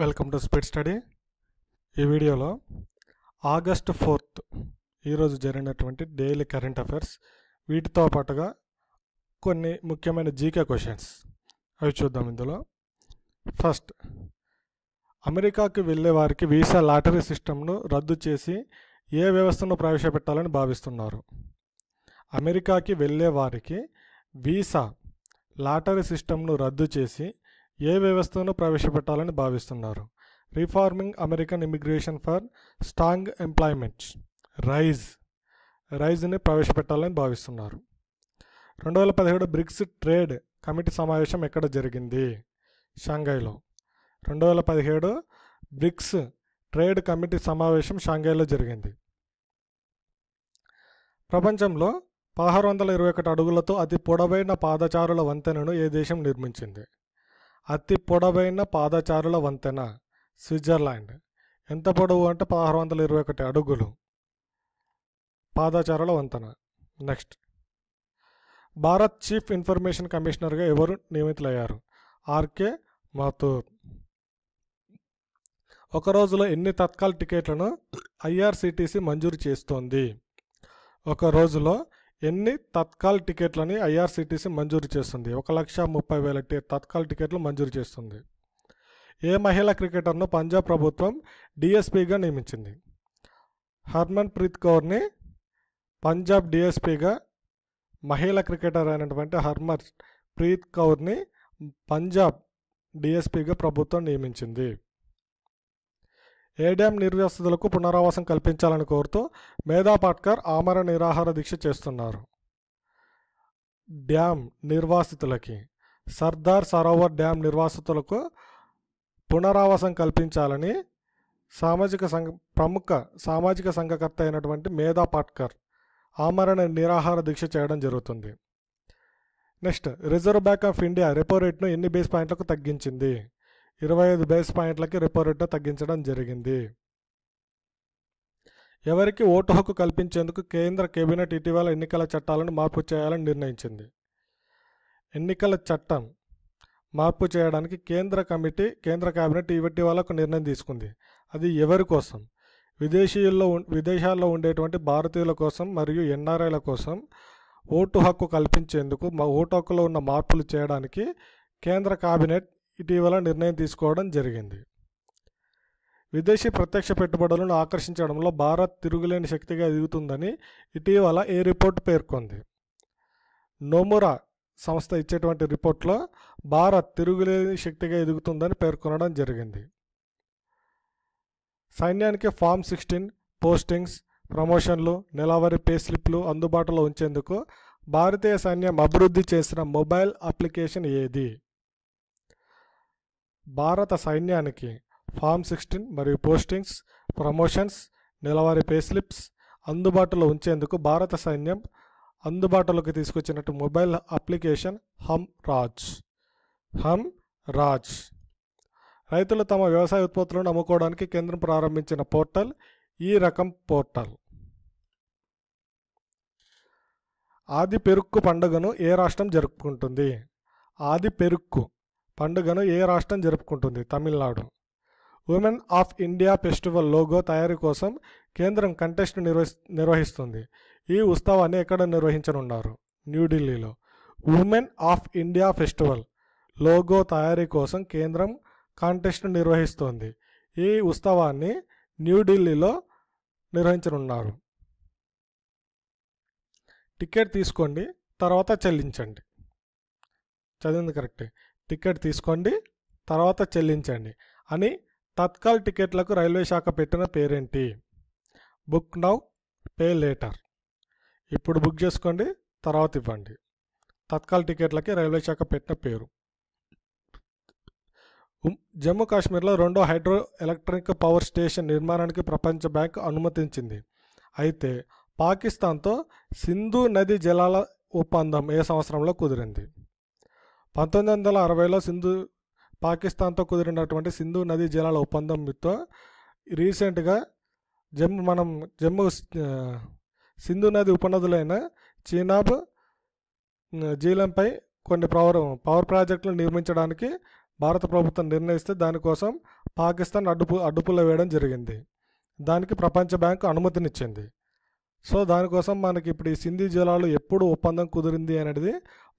Welcome to speed study ఈ వీడియోలో August fourth ఈరోజు జరిగినటువంటి డైలీ కరెంట్ అఫైర్స్ వీటితో పాటుగా కొన్ని ముఖ్యమైన జీకే క్వశ్చన్స్ అవి చూద్దాం ఇందులో. ఫస్ట్ అమెరికాకి వెళ్ళే వారికి వీసా లాటరీ సిస్టమ్ను రద్దు చేసి ఏ వ్యవస్థను ప్రవేశపెట్టాలని భావిస్తున్నారు? అమెరికాకి వెళ్ళే వారికి వీసా లాటరీ సిస్టమ్ను రద్దు చేసి ఏ వ్యవస్థను ప్రవేశపెట్టాలని భావిస్తున్నారు? Reforming American immigration for strong employment RAISE రైజ్ని ప్రవేశపెట్టాలని భావిస్తున్నారు. రెండు వేల పదిహేడు బ్రిక్స్ ట్రేడ్ కమిటీ సమావేశం ఎక్కడ జరిగింది? షాంఘైలో. రెండు వేల పదిహేడు బ్రిక్స్ ట్రేడ్ కమిటీ సమావేశం షాంఘైలో జరిగింది. ప్రపంచంలో పదహారు వందల ఇరవై ఒకటి అడుగులతో అతి పొడవైన పాదచారుల వంతెనను ఏ దేశం నిర్మించింది? అతి పొడవైన పాదచారుల వంతెన స్విట్జర్లాండ్. ఎంత పొడవు అంటే పదహారు వందల ఇరవై ఒకటి అడుగులు. పాదచారుల వంతెన. నెక్స్ట్. భారత్ చీఫ్ ఇన్ఫర్మేషన్ కమిషనర్గా ఎవరు నియమితులయ్యారు? ఆర్కే మాథూర్. ఒక రోజులో ఎన్ని తత్కాల్ టికెట్లను ఐఆర్సిటిసి మంజూరు చేస్తోంది? ఒక రోజులో ఎన్ని తత్కాల్ టికెట్లని ఐఆర్సీటీసీ మంజూరు చేస్తుంది? ఒక లక్ష ముప్పై వేల తత్కాల్ టికెట్లు మంజూరు చేస్తుంది. ఏ మహిళా క్రికెటర్ను పంజాబ్ ప్రభుత్వం డిఎస్పీగా నియమించింది? హర్మన్ ప్రీత్ కౌర్ని పంజాబ్ డిఎస్పీగా మహిళా క్రికెటర్ అయినటువంటి హర్మన్ ప్రీత్ కౌర్ని పంజాబ్ డిఎస్పీగా ప్రభుత్వం నియమించింది. ఏ డ్యాం నిర్వాసితులకు పునరావాసం కల్పించాలని కోరుతూ మేధా పాట్కర్ ఆమరణ నిరాహార దీక్ష చేస్తున్నారు. డ్యాం నిర్వాసితులకి సర్దార్ సరోవర్ డ్యాం నిర్వాసితులకు పునరావాసం కల్పించాలని సామాజిక సంఘ ప్రముఖ సామాజిక సంఘకర్త అయినటువంటి మేధా పాట్కర్ ఆమరణ నిరాహార దీక్ష చేయడం జరుగుతుంది. Next Reserve Bank of India repo రేట్ను ఎన్ని బేస్ పాయింట్లకు తగ్గించింది? ఇరవై ఐదు బేస్ పాయింట్లకి రెపో రేటు తగ్గించడం జరిగింది. ఎవరికి ఓటు హక్కు కల్పించేందుకు కేంద్ర కేబినెట్ ఇటీవల ఎన్నికల చట్టాలను మార్పు చేయాలని నిర్ణయించింది. ఎన్నికల చట్టం మార్పు చేయడానికి కేంద్ర కమిటీ కేంద్ర కేబినెట్ ఇటీవల ఒక నిర్ణయం తీసుకుంది. అది ఎవరి కోసం? విదేశీయుల్లో ఉం- విదేశాల్లో ఉండేటువంటి భారతీయుల కోసం మరియు ఎన్ఆర్ఐల కోసం ఓటు హక్కు కల్పించేందుకు మా ఓటు హక్కులో ఉన్న మార్పులు చేయడానికి కేంద్ర కేబినెట్ ఇటీవల నిర్ణయం తీసుకోవడం జరిగింది. విదేశీ ప్రత్యక్ష పెట్టుబడులను ఆకర్షించడంలో భారత్ తిరుగులేని శక్తిగా ఎదుగుతుందని ఇటీవల ఏ రిపోర్ట్ పేర్కొంది? నోమురా సంస్థ ఇచ్చేటువంటి రిపోర్ట్లో భారత్ తిరుగులేని శక్తిగా ఎదుగుతుందని పేర్కొనడం జరిగింది. సైన్యానికి ఫామ్ సిక్స్టీన్ పోస్టింగ్స్ ప్రమోషన్లు నెలవారీ పే స్లిప్లు అందుబాటులో ఉంచేందుకు భారతీయ సైన్యం అభివృద్ధి చేసిన మొబైల్ అప్లికేషన్ ఏది? భారత సైన్యానికి ఫామ్ సిక్స్టీన్ మరియు పోస్టింగ్స్ ప్రమోషన్స్ నెలవారీ పే స్లిప్స్ అందుబాటులో ఉంచేందుకు భారత సైన్యం అందుబాటులోకి తీసుకొచ్చినట్టు మొబైల్ అప్లికేషన్ హమ్ రాజ్. హమ్ రాజ్. రైతులు తమ వ్యవసాయ ఉత్పత్తులను అమ్ముకోవడానికి కేంద్రం ప్రారంభించిన పోర్టల్ ఈ రకం పోర్టల్. ఆది పెరుక్కు పండుగను ఏ రాష్ట్రం జరుపుకుంటుంది? ఆది పెరుక్కు. పండుగను ఏ రాష్ట్రం జరుపుకుంటుంది? Tamil Nadu. Women of India festival logo తయారీ కోసం కేంద్రం కంటెస్ట్ నిర్వహి నిర్వహిస్తుంది. ఈ ఉత్సవాన్ని ఎక్కడ నిర్వహించనున్నారు? న్యూఢిల్లీలో. Women of India festival logo తయారీ కోసం కేంద్రం కాంటెస్ట్ నిర్వహిస్తోంది. ఈ ఉత్సవాన్ని న్యూఢిల్లీలో నిర్వహించనున్నారు. టికెట్ తీసుకోండి తర్వాత చెల్లించండి. చదివింది కరెక్టే. టికెట్ తీసుకోండి తర్వాత చెల్లించండి అని తత్కాల్ టికెట్లకు రైల్వే శాఖ పెట్టిన పేరేంటి? Book now pay later. ఇప్పుడు బుక్ చేసుకోండి తర్వాత ఇవ్వండి. తత్కాల్ టికెట్లకి రైల్వే శాఖ పెట్టిన పేరు. జమ్మూ కాశ్మీర్లో రెండో హైడ్రో ఎలక్ట్రిక్ పవర్ స్టేషన్ నిర్మాణానికి ప్రపంచ బ్యాంక్ అనుమతించింది. అయితే పాకిస్తాన్తో సింధు నది జలాల ఒప్పందం ఏ సంవత్సరంలో కుదిరింది? పంతొమ్మిది వందల అరవైలో సింధు పాకిస్తాన్తో కుదిరినటువంటి సింధు నది జలాల ఒప్పందంతో రీసెంట్గా జమ్మూ మనం జమ్మూ సింధు నది ఉపనదులైన చీనాబ్ జీలంపై కొన్ని పవర్ పవర్ ప్రాజెక్టులు నిర్మించడానికి భారత ప్రభుత్వం నిర్ణయిస్తే దానికోసం పాకిస్తాన్ అడ్డుపు అడ్డుపులో వేయడం జరిగింది. దానికి ప్రపంచ బ్యాంకు అనుమతినిచ్చింది. సో దానికోసం మనకి ఇప్పుడు ఈ సింధీ జలాలు ఎప్పుడు ఒప్పందం కుదిరింది అనేది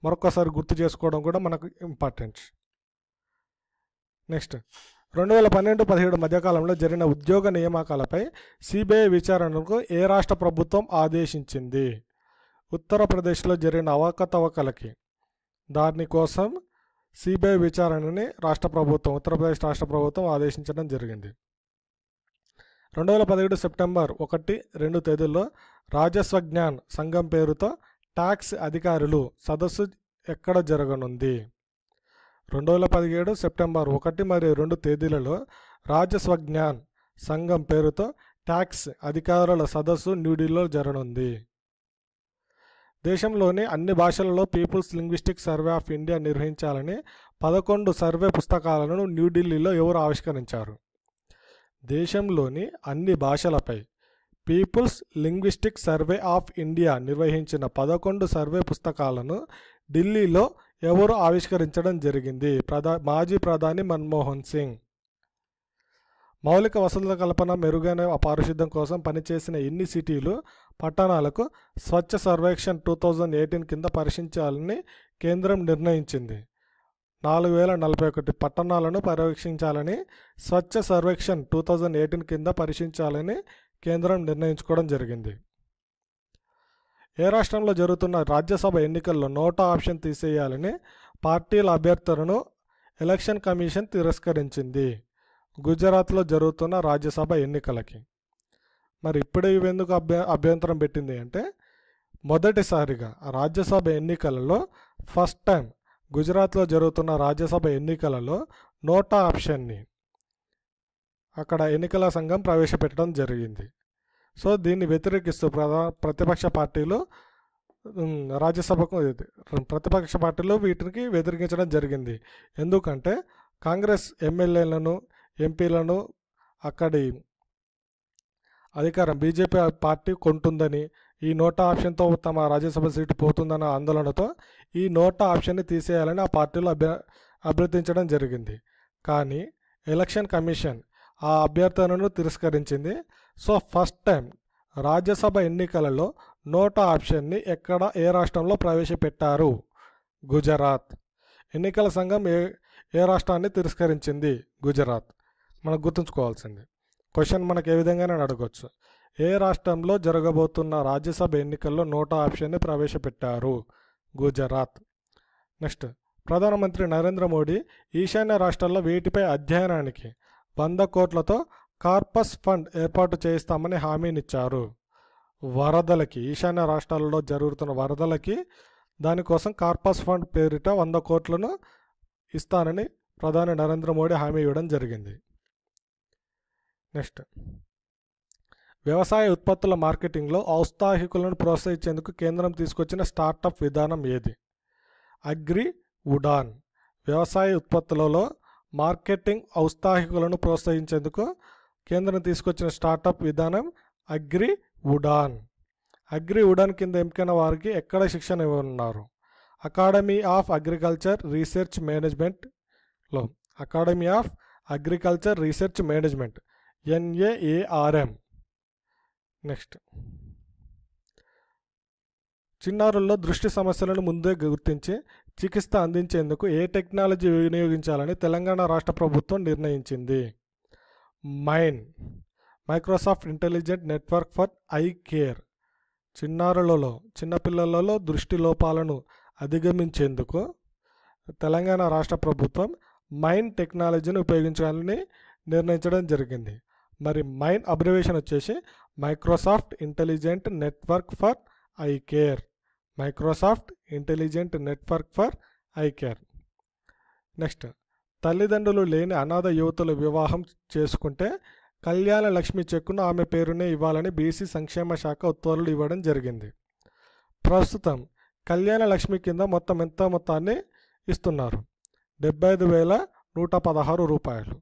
మరొకసారి గుర్తు చేసుకోవడం కూడా మనకు ఇంపార్టెంట్. నెక్స్ట్. రెండు వేల పన్నెండు పదిహేడు మధ్యకాలంలో జరిగిన ఉద్యోగ నియామకాలపై సిబిఐ విచారణకు ఏ రాష్ట్ర ప్రభుత్వం ఆదేశించింది? ఉత్తరప్రదేశ్లో జరిగిన అవకతవకలకి దానికోసం సిబిఐ విచారణని రాష్ట్ర ప్రభుత్వం ఉత్తరప్రదేశ్ రాష్ట్ర ప్రభుత్వం ఆదేశించడం జరిగింది. రెండు వేల పదిహేడు సెప్టెంబర్ ఒకటి రెండు తేదీల్లో రాజస్వజ్ఞాన్ సంఘం పేరుతో ట్యాక్స్ అధికారులు సదస్సు ఎక్కడ జరగనుంది? రెండు వేల పదిహేడు సెప్టెంబర్ ఒకటి మరియు రెండు తేదీలలో రాజస్వ జ్ఞాన్ సంఘం పేరుతో ట్యాక్స్ అధికారుల సదస్సు న్యూఢిల్లీలో జరగనుంది. దేశంలోని అన్ని భాషలలో people's linguistic survey of India నిర్వహించాలని పదకొండు సర్వే పుస్తకాలను న్యూఢిల్లీలో ఎవరు ఆవిష్కరించారు? దేశంలోని అన్ని భాషలపై people's linguistic survey of India నిర్వహించిన పదకొండు సర్వే పుస్తకాలను ఢిల్లీలో ఎవరు ఆవిష్కరించడం జరిగింది. ప్రధా మాజీ ప్రధాని మన్మోహన్ సింగ్. మౌలిక వసతుల కల్పన మెరుగైన పారిశుద్ధ్యం కోసం పనిచేసిన ఎన్ని సిటీలు పట్టణాలకు Swachh Survekshan two thousand eighteen కింద పరీక్షించాలని కేంద్రం నిర్ణయించింది. నాలుగు వేల నలభై ఒకటి పట్టణాలను పర్యవేక్షించాలని Swachh Survekshan two thousand eighteen కింద పరీక్షించాలని కేంద్రం నిర్ణయించుకోవడం జరిగింది. ఏ రాష్ట్రంలో జరుగుతున్న రాజ్యసభ ఎన్నికల్లో నోటా ఆప్షన్ తీసేయాలని పార్టీల అభ్యర్థులను ఎలక్షన్ కమిషన్ తిరస్కరించింది. గుజరాత్లో జరుగుతున్న రాజ్యసభ ఎన్నికలకి. మరి ఇప్పుడు ఇవి ఎందుకు అభ్య అభ్యంతరం పెట్టింది అంటే మొదటిసారిగా రాజ్యసభ ఎన్నికలలో ఫస్ట్ టైం గుజరాత్లో జరుగుతున్న రాజ్యసభ ఎన్నికలలో నోటా ఆప్షన్ని అక్కడ ఎన్నికల సంఘం ప్రవేశపెట్టడం జరిగింది. సో దీన్ని వ్యతిరేకిస్తూ ప్రధా ప్రతిపక్ష పార్టీలు రాజ్యసభకు ప్రతిపక్ష పార్టీలు వీటికి వ్యతిరేకించడం జరిగింది. ఎందుకంటే కాంగ్రెస్ ఎమ్మెల్యేలను ఎంపీలను అక్కడి అధికారం బీజేపీ పార్టీ కొంటుందని ఈ నోటా ఆప్షన్తో తమ రాజ్యసభ సీటు పోతుందన్న ఆందోళనతో ఈ నోటా ఆప్షన్ని తీసేయాలని ఆ పార్టీలు అభ్య అభ్యర్థించడం జరిగింది. కానీ ఎలక్షన్ కమిషన్ ఆ అభ్యర్థనను తిరస్కరించింది. సో ఫస్ట్ టైం రాజ్యసభ ఎన్నికలలో నోటా ఆప్షన్ని ఎక్కడ ఏ రాష్ట్రంలో ప్రవేశపెట్టారు? గుజరాత్. ఎన్నికల సంఘం ఏ ఏ రాష్ట్రాన్ని తిరస్కరించింది? గుజరాత్. మనం గుర్తుంచుకోవాల్సింది. క్వశ్చన్ మనకు ఏ విధంగానే అడగవచ్చు ఏ రాష్ట్రంలో జరగబోతున్న రాజ్యసభ ఎన్నికల్లో నోటా ఆప్షన్ని ప్రవేశపెట్టారు? గుజరాత్. నెక్స్ట్. ప్రధానమంత్రి నరేంద్ర మోడీ ఈశాన్య రాష్ట్రాల్లో వీటిపై అధ్యయనానికి వంద కోట్లతో కార్పస్ ఫండ్ ఏర్పాటు చేయిస్తామని హామీనిచ్చారు. వరదలకి ఈశాన్య రాష్ట్రాలలో జరుగుతున్న వరదలకి దానికోసం కార్పస్ ఫండ్ పేరిట వంద కోట్లను ఇస్తానని ప్రధాని నరేంద్ర మోడీ హామీ ఇవ్వడం జరిగింది. నెక్స్ట్. వ్యవసాయ ఉత్పత్తుల మార్కెటింగ్లో ఔత్సాహికులను ప్రోత్సహించేందుకు కేంద్రం తీసుకొచ్చిన స్టార్టప్ విధానం ఏది? అగ్రి ఉడాన్. వ్యవసాయ ఉత్పత్తులలో మార్కెటింగ్ ఔత్సాహికులను ప్రోత్సహించేందుకు కేంద్రం తీసుకొచ్చిన స్టార్టప్ విధానం అగ్రి ఉడాన్. అగ్రి ఉడాన్ కింద ఎంపికైన వారికి ఎక్కడ శిక్షణ ఇవ్వనున్నారు? అకాడమీ ఆఫ్ అగ్రికల్చర్ రీసెర్చ్ మేనేజ్మెంట్లో. Academy of agriculture research management NAARM. Next. చిన్నారుల్లో దృష్టి సమస్యలను ముందే గుర్తించి చికిత్స అందించేందుకు ఏ టెక్నాలజీ వినియోగించాలని తెలంగాణ రాష్ట్ర ప్రభుత్వం నిర్ణయించింది. MINE Microsoft intelligent network for eye care. చిన్నారులలో చిన్నపిల్లలలో దృష్టి లోపాలను అధిగమించేందుకు తెలంగాణ రాష్ట్ర ప్రభుత్వం మైన్ టెక్నాలజీని ఉపయోగించాలని నిర్ణయించడం జరిగింది. మరి మైన్ అబ్రివేషన్ వచ్చేసి Microsoft intelligent network for eye care Microsoft intelligent network for eye care next తల్లిదండ్రులు లేని అనాథ యువతులు వివాహం చేసుకుంటే కళ్యాణ లక్ష్మి చెక్కును ఆమె పేరునే ఇవ్వాలని బీసీ సంక్షేమ శాఖ ఉత్తర్వులు ఇవ్వడం జరిగింది. ప్రస్తుతం కళ్యాణ లక్ష్మి కింద మొత్తం ఎంత మొత్తాన్ని ఇస్తున్నారు? డెబ్బై ఐదు వేల నూట పదహారు రూపాయలు.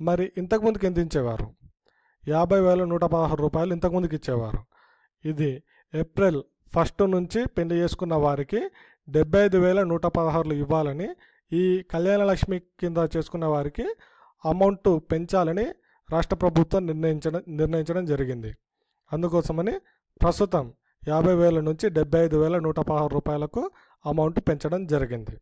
మరి ఇంతకుముందుకు ఎంత ఇచ్చేవారు? యాభై వేల నూట పదహారు రూపాయలు ఇంతకుముందుకు ఇచ్చేవారు. ఇది ఏప్రిల్ ఫస్ట్ నుంచి పెళ్ళి చేసుకున్న వారికి డెబ్బై ఐదు వేల నూట పదహారులు ఇవ్వాలని ఈ కళ్యాణ లక్ష్మి కింద చేసుకున్న వారికి అమౌంట్ పెంచాలని రాష్ట్ర ప్రభుత్వం నిర్ణయించడం నిర్ణయించడం జరిగింది. అందుకోసమని ప్రస్తుతం యాభై వేల నుంచి డెబ్బై ఐదు వేల నూట పదహారు రూపాయలకు అమౌంట్ పెంచడం జరిగింది.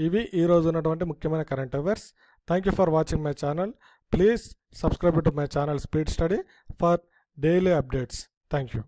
ఇవి ఈరోజు ఉన్నటువంటి ముఖ్యమైన current affairs. Thank you for watching my channel. Please subscribe to my channel Speed Study for daily updates. Thank you.